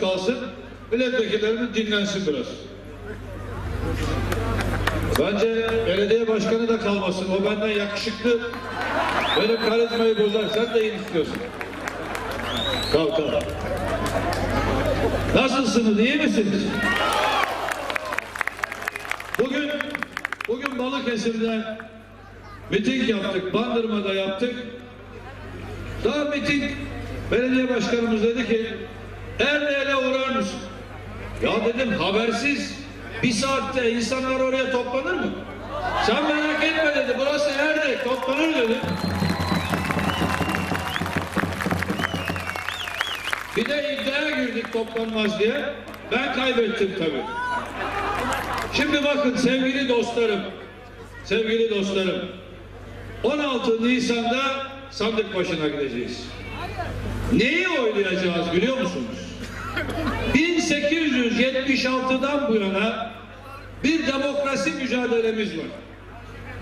kalsın. Milletvekillerimiz dinlensin biraz. Bence belediye başkanı da kalmasın. O benden yakışıklı. Benim karizmayı bozar. Sen de iyi istiyorsun. Kalk kalk. Nasılsınız? İyi misiniz? Bugün bugün Balıkesir'de miting yaptık. Bandırma'da yaptık. Daha miting belediye başkanımız dedi ki elle ele uğrarmış. Ya dedim habersiz bir saatte insanlar oraya toplanır mı? Sen merak etme dedi. Burası Erdek toplanır dedi. Bir de iddiaya girdik toplanmaz diye. Ben kaybettim tabii. Şimdi bakın sevgili dostlarım, sevgili dostlarım. 16 Nisan'da sandık başına gideceğiz. Neyi oylayacağız biliyor musunuz? 1876'dan bu yana bir demokrasi mücadelemiz var.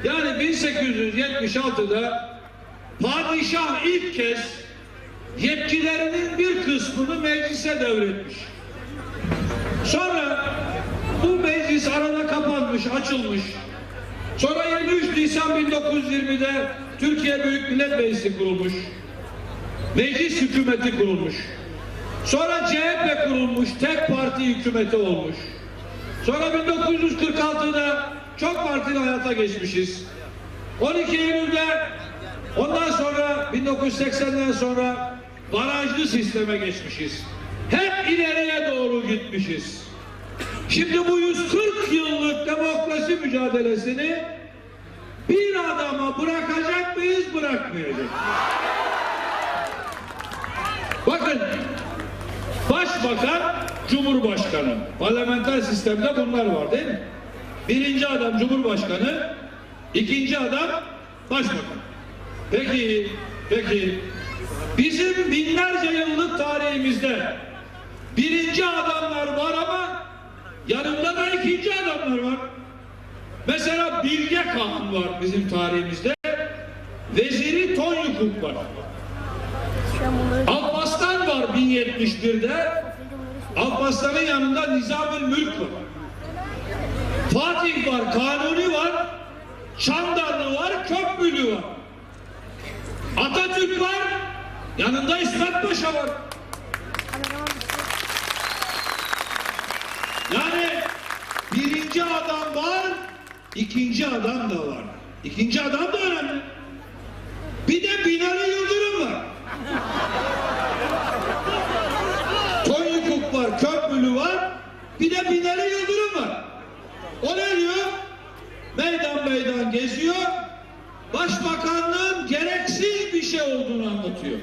Yani 1876'da padişah ilk kez yetkilerinin bir kısmını meclise devretmiş. Sonra bu meclis arada kapanmış, açılmış. Sonra 23 Nisan 1920'de Türkiye Büyük Millet Meclisi kurulmuş. Meclis hükümeti kurulmuş. Sonra CHP kurulmuş, tek parti hükümeti olmuş. Sonra 1946'da çok partili hayata geçmişiz. 12 Eylül'de ondan sonra 1980'den sonra barajlı sisteme geçmişiz. Hep ileriye doğru gitmişiz. Şimdi bu 140 yıllık demokrasi mücadelesini bir adama bırakacak mıyız, bırakmayacak? Bakın Başbakan, Cumhurbaşkanı. Parlamenter sistemde bunlar var değil mi? Birinci adam Cumhurbaşkanı, ikinci adam Başbakan. Peki, peki bizim binlerce yıllık tarihimizde birinci adamlar var ama yanında da ikinci adamlar var. Mesela Bilge Kağan var bizim tarihimizde. Veziri Tonyukuk var. Alparslan var 1071'de. Alparslan'ın yanında Nizamül Mülk var. Fatih var, Kanuni var, Çandarlı var, Köprülü var. Atatürk var, yanında İsmet Paşa var. Yani birinci adam var, ikinci adam da var. İkinci adam da önemli. Bir de Binali Yıldırım var. Tonyukuk var, Köprülü var, bir de Binali Yıldırım var. O ne diyor? Meydan meydan geziyor, başbakanlığın gereksiz bir şey olduğunu anlatıyor.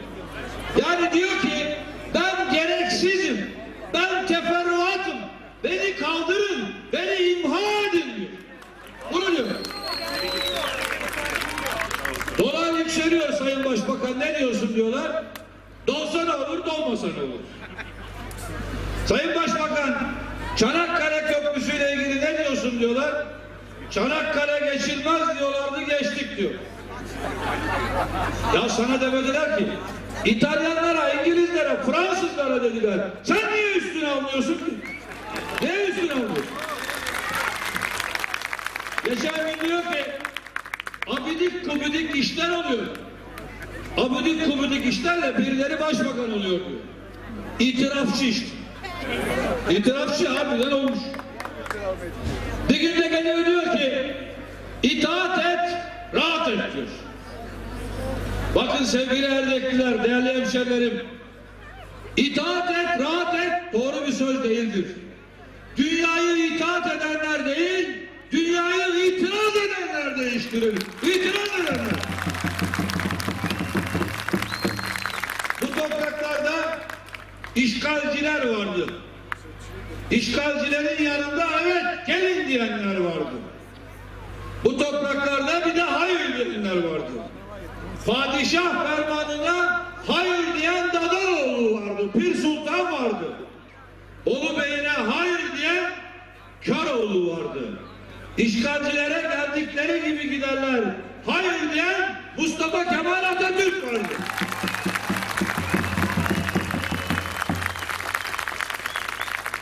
Yani diyor ki, ben gereksizim, ben teferruatım, beni kaldırın, beni imha edin diyor. Bunu diyor. Dolar yükseliyor Sayın Başbakan ne diyorsun diyorlar. Dolsa ne olur, dolmasa ne olur. Sayın Başbakan, Çanakkale Köprüsü ile ilgili ne diyorsun diyorlar. Çanakkale geçilmez diyorlardı, geçtik diyor. Ya sana demediler ki, İtalyanlara, İngilizlere, Fransızlara dediler. Sen niye üstüne almıyorsun ki? Niye üstüne almıyorsun? Geçen gün diyor ki, abidik kubidik işler oluyor. Abidik kubidik işlerle birileri başbakan oluyor diyor. İtirafçı işte. İtirafçı harbiden olmuş. Bir gün de geliyor diyor ki itaat et, rahat et diyor. Bakın sevgili erdekliler, değerli hemşerilerim. İtaat et, rahat et doğru bir söz değildir. Dünyayı itaat edenler değil, dünyayı itiraz edenler değiştirir. İtiraz edenler. İşgalciler vardı. İşgalcilerin yanında evet gelin diyenler vardı. Bu topraklarda bir de hayır diyenler vardı. Padişah fermanına hayır diyen Dadaroğlu vardı. Pir Sultan vardı. Ulu Bey'ine hayır diyen Köroğlu vardı. İşgalcilere geldikleri gibi giderler. Hayır diyen Mustafa Kemal Atatürk vardı.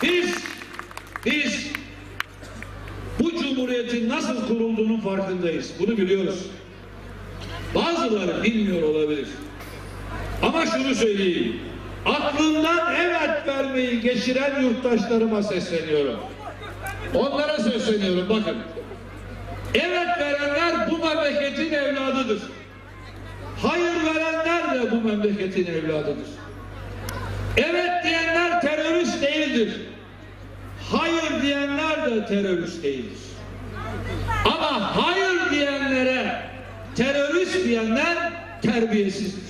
Biz, biz bu cumhuriyetin nasıl kurulduğunun farkındayız. Bunu biliyoruz. Bazıları bilmiyor olabilir. Ama şunu söyleyeyim. Aklından evet vermeyi geçiren yurttaşlarıma sesleniyorum. Onlara sesleniyorum bakın. Evet verenler bu memleketin evladıdır. Hayır verenler de bu memleketin evladıdır. Evet diyenler terörist değildir. Hayır diyenler de terörist değildir. Ama hayır diyenlere terörist diyenler terbiyesizdir.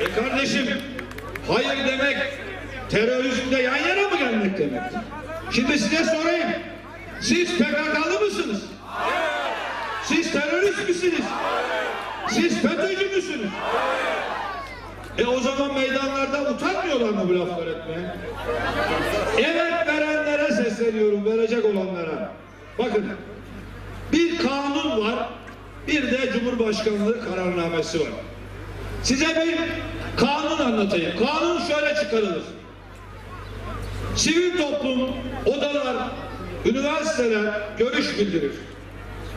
E kardeşim hayır demek teröristle yan yana mı gelmek demektir? Şimdi size sorayım. Siz PKK'lı mısınız? misiniz? Siz FETÖ'cü müsünüz? E o zaman meydanlarda utanmıyorlar mı bu laflar etmeye? Evet verenlere sesleniyorum, verecek olanlara. Bakın, bir kanun var, bir de Cumhurbaşkanlığı kararnamesi var. Size bir kanun anlatayım. Kanun şöyle çıkarılır. Sivil toplum, odalar, üniversiteler görüş bildirir.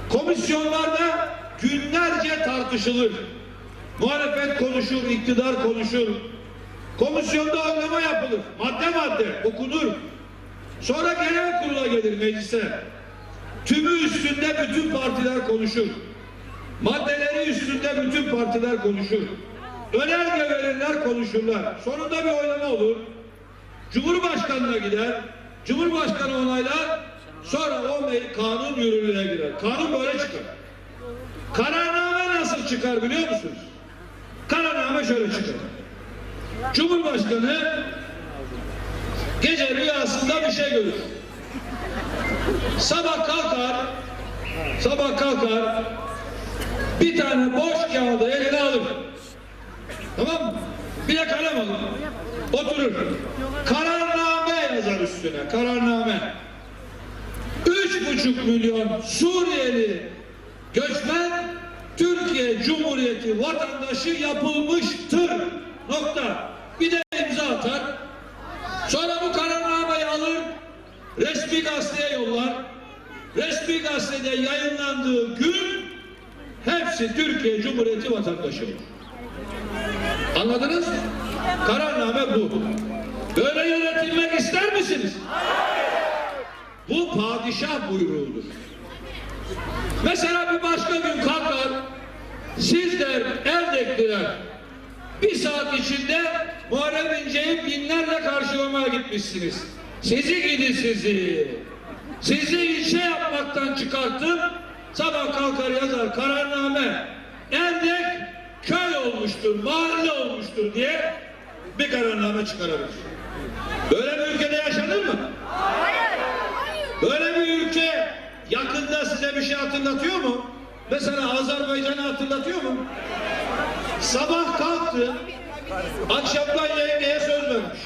Komisyonlarda günlerce tartışılır. Muhalefet konuşur, iktidar konuşur. Komisyonda oylama yapılır. Madde madde okunur. Sonra genel kurula gelir meclise. Tümü üstünde bütün partiler konuşur. Maddeleri üstünde bütün partiler konuşur. Önerge verirler, konuşurlar. Sonunda bir oylama olur. Cumhurbaşkanına gider. Cumhurbaşkanı onaylar. Sonra o kanun yürürlüğe girer. Kanun böyle çıkar. Kararname nasıl çıkar biliyor musunuz? Kararname şöyle çıkar. Cumhurbaşkanı gece rüyasında bir şey görür. Sabah kalkar, sabah kalkar, bir tane boş kağıdı eline alır. Tamam mı? Bir de kalem alır. Oturur. Kararname yazar üstüne. Kararname. Üç buçuk milyon Suriyeli göçmen Türkiye Cumhuriyeti vatandaşı yapılmıştır. Nokta. Bir de imza atar. Sonra bu kararnameyi alır. Resmi gazeteye yollar. Resmi gazetede yayınlandığı gün hepsi Türkiye Cumhuriyeti vatandaşı olur. Anladınız? Kararname bu. Böyle yönetilmek ister misiniz? Bu padişah buyruğudur. Mesela bir başka gün kalkar, sizler Erdekliler bir saat içinde Muharrem İnce'yi binlerle karşılamaya gitmişsiniz. Sizi gidi sizi. Sizi ilçe yapmaktan çıkartıp sabah kalkar yazar kararname. Erdek köy olmuştur, mahalle olmuştur diye bir kararname çıkarabilir. Böyle bir ülkede yaşanır mı? Böyle bir ülke size bir şey hatırlatıyor mu? Mesela Azerbaycan'ı hatırlatıyor mu? Sabah kalktı, akşamdan yengeye söz vermiş.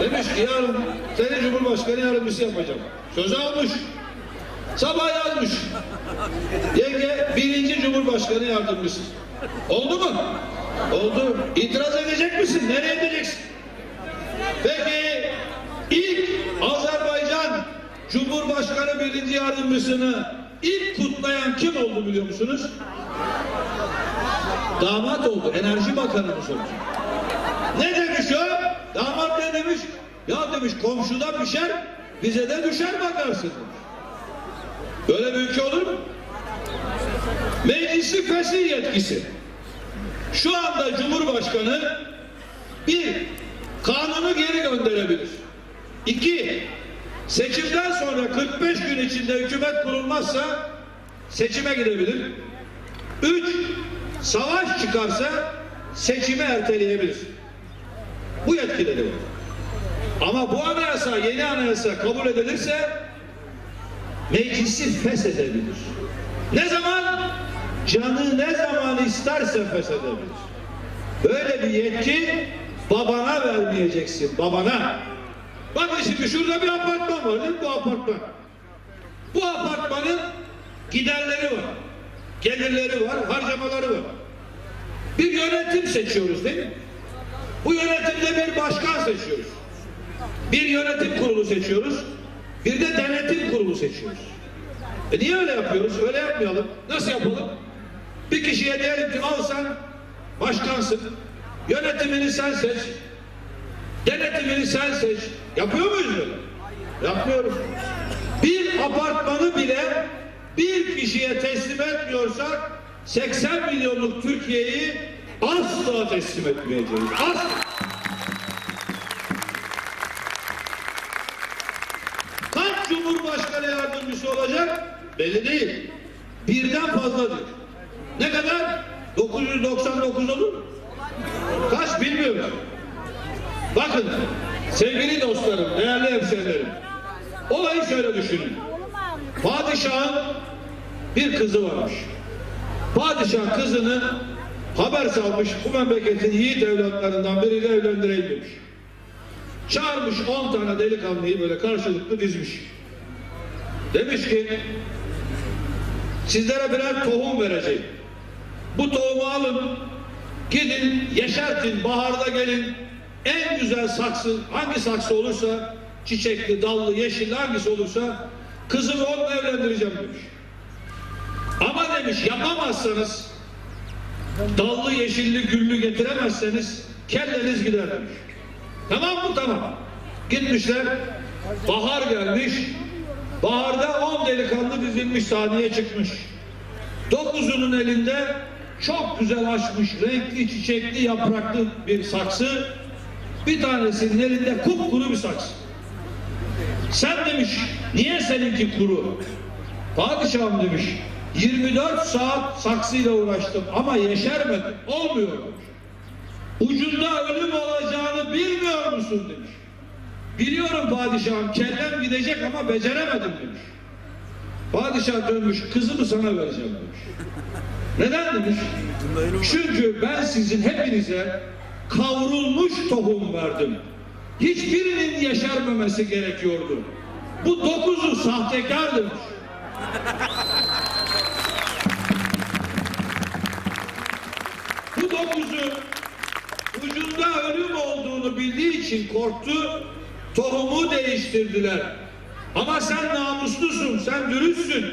Demiş ki yarın seni Cumhurbaşkanı yardımcısı yapacağım. Söz almış. Sabah yazmış. Yenge birinci Cumhurbaşkanı yardımcısı. Oldu mu? Oldu. İtiraz edecek misin? Nereye edeceksin? Peki ilk Azerbaycan Cumhurbaşkanı birinci yardımcısını ilk kutlayan kim oldu biliyor musunuz? Damat oldu. Enerji Bakanımız oldu. Ne demiş o? Damat ne demiş? Ya demiş komşuda pişer, bize de düşer bakarsın. Böyle bir ülke olur mu? Meclisi fesih yetkisi. Şu anda Cumhurbaşkanı bir, kanunu geri gönderebilir. İki, seçimden sonra 45 gün içinde hükümet kurulmazsa seçime gidebilir. Üç, savaş çıkarsa seçimi erteleyebilir. Bu yetkileri var. Ama bu anayasa, yeni anayasa kabul edilirse meclisi feshedebilir. Ne zaman? Canı ne zaman isterse feshedebilir. Böyle bir yetki babana vermeyeceksin, babana. Bakın şimdi şurada bir apartman var değil mi? Bu apartman. Bu apartmanın giderleri var, gelirleri var, harcamaları var. Bir yönetim seçiyoruz değil mi? Bu yönetimde bir başkan seçiyoruz. Bir yönetim kurulu seçiyoruz. Bir de denetim kurulu seçiyoruz. E niye öyle yapıyoruz? Öyle yapmayalım. Nasıl yapalım? Bir kişiye diyelim ki al sen başkansın. Yönetimini sen seç. Denetimini sen seç. Yapıyor muyuz böyle? Yapmıyoruz. Bir apartmanı bile bir kişiye teslim etmiyorsak 80 milyonluk Türkiye'yi asla teslim etmeyeceğiz. Asla. Kaç Cumhurbaşkanı yardımcısı olacak? Belli değil. Birden fazladır. Ne kadar? 999 olur? Kaç bilmiyorum. Bakın sevgili dostlarım, değerli hemşehrilerim. Olayı şöyle düşünün. Padişahın bir kızı varmış. Padişah kızını haber salmış bu memleketin yiğit evlatlarından biriyle evlendireyim demiş. Çağırmış 10 tane delikanlıyı böyle karşılıklı dizmiş. Demiş ki sizlere birer tohum vereceğim. Bu tohumu alın gidin yeşertin baharda gelin en güzel saksı hangi saksı olursa çiçekli dallı yeşilli hangisi olursa kızımı onunla evlendireceğim demiş. Ama demiş yapamazsanız dallı yeşilli güllü getiremezseniz kelleniz gider demiş. Tamam mı? Tamam. Gitmişler. Bahar gelmiş. Baharda on delikanlı dizilmiş sahneye çıkmış. Dokuzunun elinde çok güzel açmış, renkli, çiçekli, yapraklı bir saksı. Bir tanesinin elinde kupkuru bir saksı. Sen demiş, niye seninki kuru? Padişahım demiş, 24 saat saksıyla uğraştım ama yeşermedi, olmuyor. Ucunda ölüm olacağını bilmiyor musun demiş. Biliyorum padişahım kellem gidecek ama beceremedim demiş. Padişah dönmüş kızımı sana vereceğim demiş. Neden demiş? Çünkü ben sizin hepinize kavrulmuş tohum verdim. Hiçbirinin yeşermemesi gerekiyordu. Bu dokuzu sahtekar demiş. Bu dokuzu ucunda ölüm olduğunu bildiği için korktu, tohumu değiştirdiler. Ama sen namuslusun, sen dürüstsün.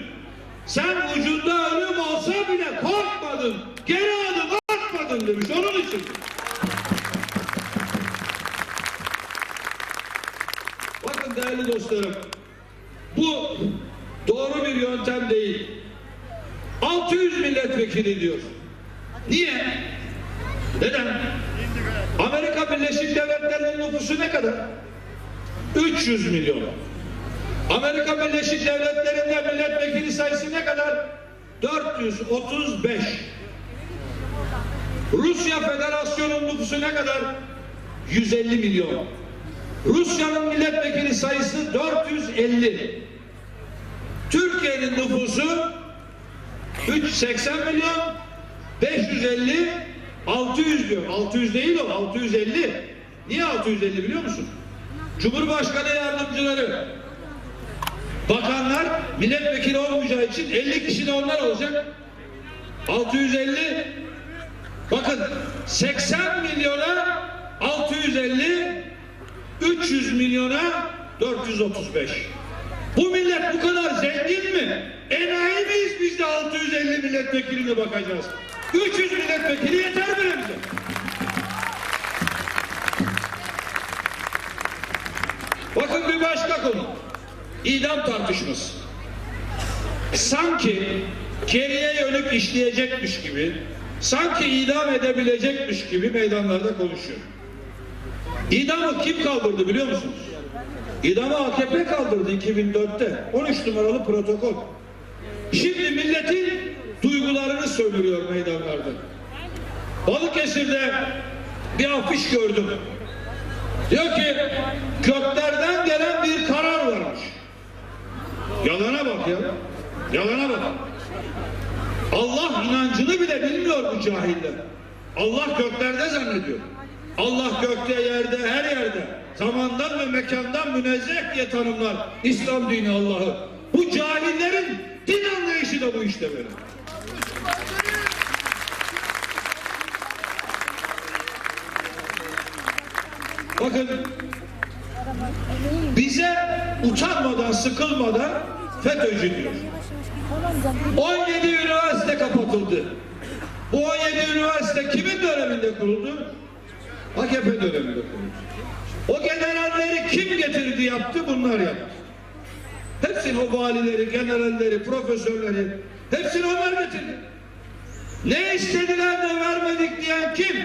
Sen ucunda ölüm olsa bile korkmadın, geri adım atmadın demiş onun için. Bakın değerli dostlarım, bu doğru bir yöntem değil. 600 milletvekili diyor. Niye? Neden? Amerika Birleşik Devletleri'nin nüfusu ne kadar? 300 milyon. Amerika Birleşik Devletleri'nde milletvekili sayısı ne kadar? 435. Rusya Federasyonu'nun nüfusu ne kadar? 150 milyon. Rusya'nın milletvekili sayısı 450. Türkiye'nin nüfusu 380 milyon 550 600 diyor. 600 değil o 650. Niye 650 biliyor musun? Cumhurbaşkanı yardımcıları bakanlar milletvekili olmayacağı için 50 kişi de onlar olacak. 650 bakın 80 milyona 650 300 milyona 435 bu millet bu kadar zengin mi? Enayi miyiz biz de 650 milletvekiline bakacağız? 300 milletvekili yeter mi bize? Bakın bir başka konu. İdam tartışması. Sanki geriye yönük işleyecekmiş gibi, sanki idam edebilecekmiş gibi meydanlarda konuşuyor. İdamı kim kaldırdı biliyor musunuz? İdamı AKP kaldırdı 2004'te. 13 numaralı protokol. Şimdi milletin duygularını sömürüyor meydanlarda. Balıkesir'de bir afiş gördüm. Diyor ki göklerden gelen bir karar varmış. Yalana bak ya. Yalana bak. Allah inancını bile bilmiyor bu cahiller. Allah göklerde zannediyor. Allah gökte, yerde, her yerde. Zamandan ve mekandan münezzeh diye tanımlar İslam dini Allah'ı. Bu cahillerin din anlayışı da bu işte böyle. Bakın bize utanmadan, sıkılmadan FETÖ'cü diyor. 17 üniversite kapatıldı. Bu 17 üniversite kimin döneminde kuruldu? AKP döneminde kuruldu. O generalleri kim getirdi yaptı? Bunlar yaptı. Hepsini o valileri, generalleri, profesörleri hepsini onlar getirdi. Ne istediler de vermedik diyen kim?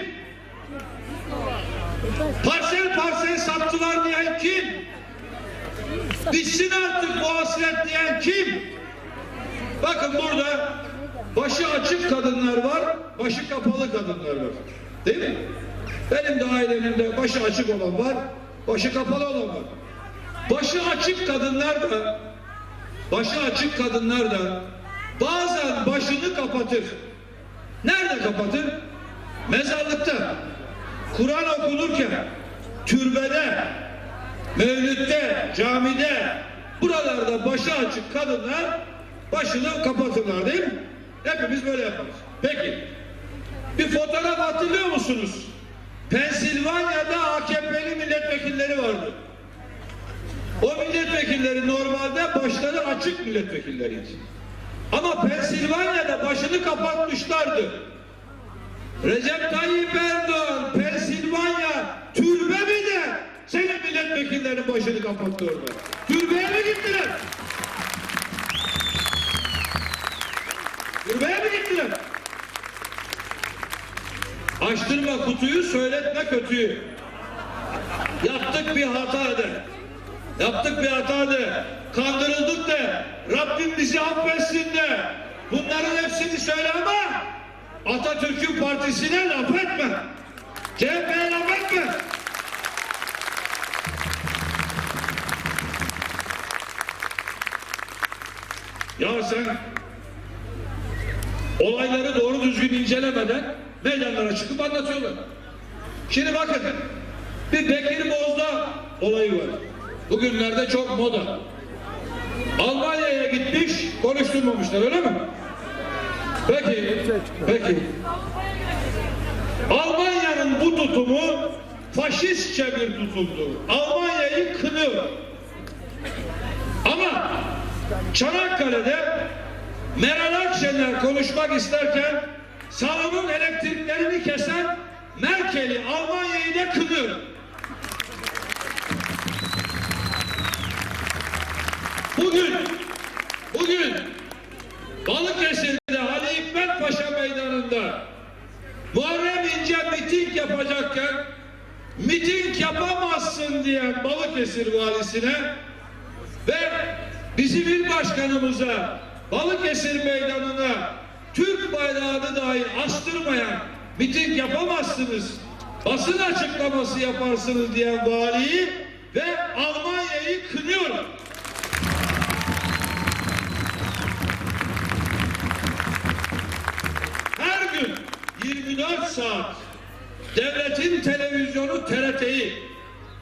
Parsel parsel sattılar diyen kim? Bitsin artık bu hasret diyen kim? Bakın burada başı açık kadınlar var, başı kapalı kadınlar var. Değil mi? Benim de ailemde başı açık olan var, başı kapalı olan var. Başı açık kadınlar da, başı açık kadınlar da bazen başını kapatır. Nerede kapatır? Mezarlıkta. Kur'an okunurken, türbede, mevlütte, camide, buralarda başı açık kadınlar başını kapatırlar değil mi? Hepimiz böyle yaparız. Peki, bir fotoğraf hatırlıyor musunuz? Pensilvanya'da AKP'li milletvekilleri vardı. O milletvekilleri normalde başları açık milletvekilleriydi. Ama Pensilvanya'da başını kapatmışlardı. Recep Tayyip Erdoğan, Pensilvanya türbe mi de senin milletvekillerinin başını kapattı orada. Türbeye mi gittiler? Türbeye mi gittiler? Açtırma kutuyu, söyletme kötüyü. Yaptık bir hata de. Yaptık bir hata de. Kandırıldık de. Rabbim bizi affetsin de. Bunların hepsini söyle ama Atatürk'ün partisine laf etme. CHP'ye laf etme. Ya sen olayları doğru düzgün incelemeden meydanlara çıkıp anlatıyorlar. Şimdi bakın bir Bekir Bozdağ olayı var. Bugünlerde çok moda. Almanya'ya gitmiş konuşturmamışlar öyle mi? Peki, peki. Almanya'nın bu tutumu faşistçe bir tutumdur. Almanya'yı kınıyor. Ama Çanakkale'de Meral Akşener konuşmak isterken salonun elektriklerini kesen Merkel'i Almanya'yı da kınıyor. Bugün bugün Balıkesir'de Ali Hikmet Paşa Meydanı'nda Muharrem İnce miting yapacakken miting yapamazsın diyen Balıkesir valisine ve bizim il başkanımıza Balıkesir Meydanı'na Türk bayrağını dahi astırmayan miting yapamazsınız. Basın açıklaması yaparsınız diyen valiyi ve Almanya'yı kınıyorum. her gün 24 saat devletin televizyonu TRT'yi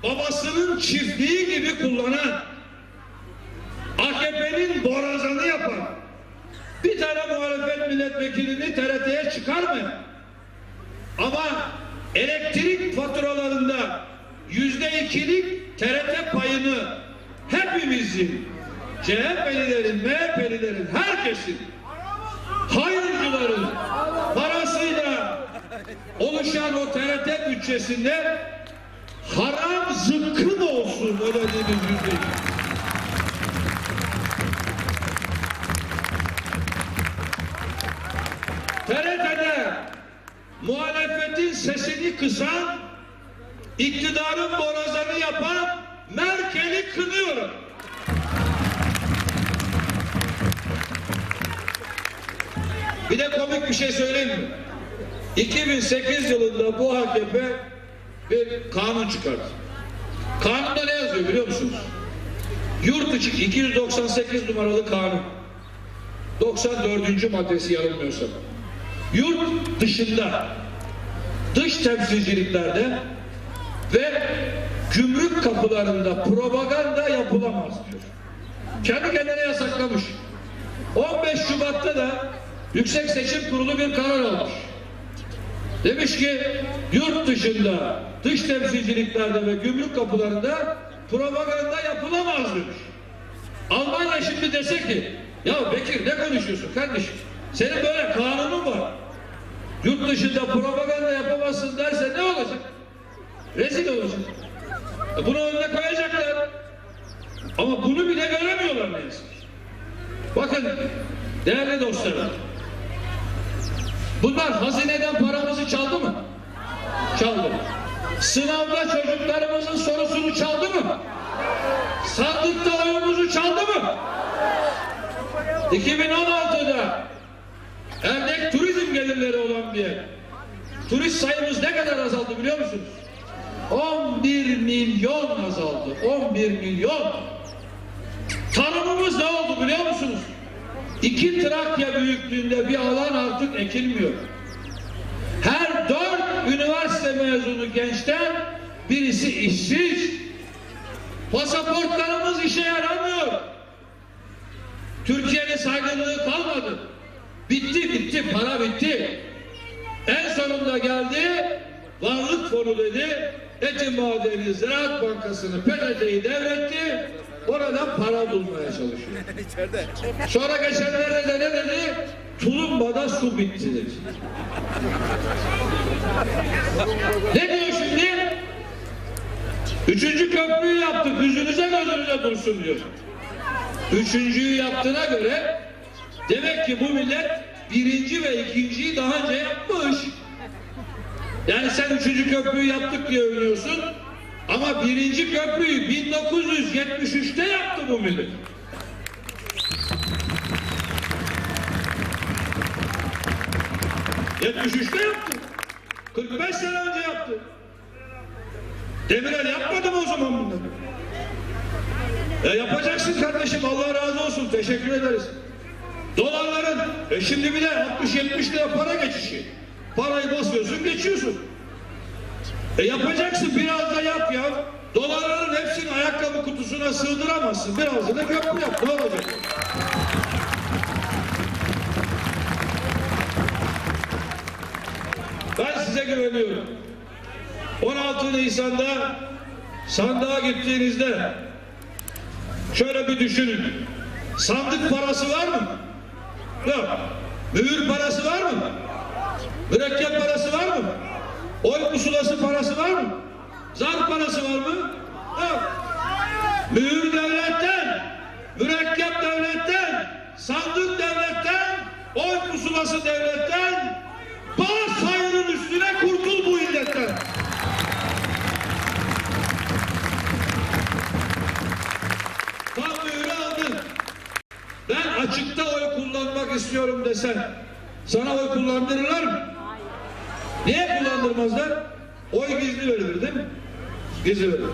babasının çiftliği gibi kullanan bütçesinde haram zıkkım olsun ödediğimiz yüzde. TRT'de muhalefetin sesini kısan, iktidarın borazanı yapan Merkel'i kınıyorum. Bir de komik bir şey söyleyeyim mi? 2008 yılında bu AKP bir kanun çıkardı. Kanunda ne yazıyor biliyor musunuz? Yurt içi 298 numaralı kanun. 94. maddesi yanılmıyorsam. Yurt dışında dış temsilciliklerde ve gümrük kapılarında propaganda yapılamaz diyor. Kendi kendine yasaklamış. 15 Şubat'ta da Yüksek Seçim Kurulu bir karar almış. Demiş ki yurt dışında dış temsilciliklerde ve gümrük kapılarında propaganda yapılamaz demiş. Almanya şimdi dese ki ya Bekir ne konuşuyorsun kardeşim? Senin böyle kanunun var. Yurt dışında propaganda yapamazsın derse ne olacak? Rezil olacak. E Bunu önüne koyacaklar. Ama bunu bile göremiyorlar neyse. Bakın değerli dostlarım. Bunlar hazineden paramızı çaldı mı? Çaldı. Sınavda çocuklarımızın sorusunu çaldı mı? Sandıkta oyumuzu çaldı mı? 2016'da Erdek turizm gelirleri olan bir yer. Turist sayımız ne kadar azaldı biliyor musunuz? 11 milyon azaldı. 11 milyon. Tarımımız ne oldu biliyor musunuz? İki Trakya büyüklüğünde bir alan artık ekilmiyor. Her dört üniversite mezunu gençten birisi işsiz. Pasaportlarımız işe yaramıyor. Türkiye'nin saygınlığı kalmadı. Bitti bitti para bitti. En sonunda geldi varlık fonu dedi. Etim Madeni Ziraat Bankası'nı PTT'yi devretti. Oradan para bulmaya çalışıyor. Sonra geçenlerde de ne dedi? Tulumbada su bitti dedi. ne diyor şimdi? Üçüncü köprüyü yaptık. Yüzünüze gözünüze dursun diyor. Üçüncüyü yaptığına göre demek ki bu millet birinci ve ikinciyi daha önce yapmış. Yani sen üçüncü köprüyü yaptık diye övünüyorsun. Ama birinci köprüyü 1973'te yaptı bu millet. ...73'te yaptı. 45 sene önce yaptı. Demirel yapmadı mı o zaman bunları? E yapacaksın kardeşim Allah razı olsun teşekkür ederiz. Dolarların e şimdi bir de 60-70 lira para geçişi. Parayı basıyorsun geçiyorsun. E yapacaksın biraz da yap ya. Dolarların hepsini ayakkabı kutusuna sığdıramazsın. Biraz da köprü yap ne olacak? Ben size güveniyorum. 16 Nisan'da sandığa gittiğinizde şöyle bir düşünün. Sandık parası var mı? Yok. Mühür parası var mı? Mürekkep parası var mı? Oy pusulası parası var mı? Zar parası var mı? Yok. Mühür devletten, mürekkep devletten, sandık devletten, oy pusulası devletten, bas hayırın üstüne kurtul bu illetten. Tam mühürü aldın. Ben açıkta oy kullanmak istiyorum desen, sana oy kullandırırlar mı? Niye kullandırmazlar? Oy gizli verilir değil mi? Gizli verilir.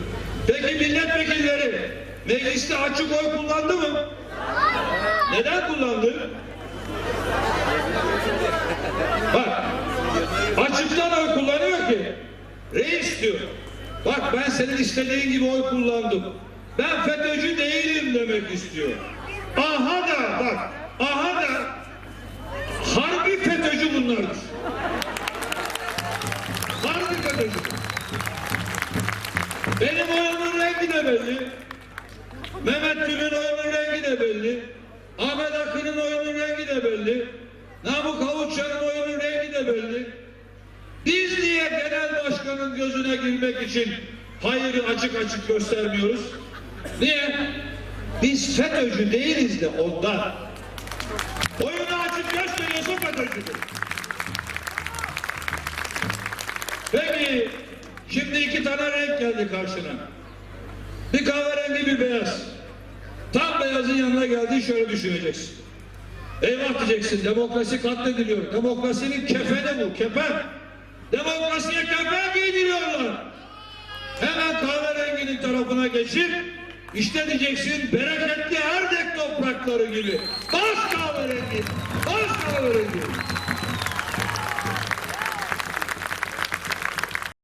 Peki milletvekilleri mecliste açık oy kullandı mı? Neden kullandı? Bak, açıktan oy kullanıyor ki, reis diyor, bak ben senin istediğin gibi oy kullandım. Ben FETÖ'cü değilim demek istiyor. Aha da bak, aha da harbi FETÖ'cü bunlardır. FETÖ'cü. Benim oyumun rengi de belli. Mehmet Gül'ün oyunun rengi de belli. Ahmet Akın'ın oyunun rengi de belli. Namık Avutçı'nın oyunun rengi de belli. Biz niye genel başkanın gözüne girmek için hayırı açık açık göstermiyoruz? Niye? Biz FETÖ'cü değiliz de ondan. Oyunu açık gösteriyorsa FETÖ'cüdür. Şimdi iki tane renk geldi karşına. Bir kahverengi bir beyaz. Tam beyazın yanına geldiği şöyle düşüneceksin. Eyvah diyeceksin demokrasi katlediliyor. Demokrasinin kefeni bu kefen. Demokrasiye kefen giydiriyorlar. Hemen kahverenginin tarafına geçip işte diyeceksin bereketli Erdek toprakları gibi. Bas kahverengi, bas kahverengi.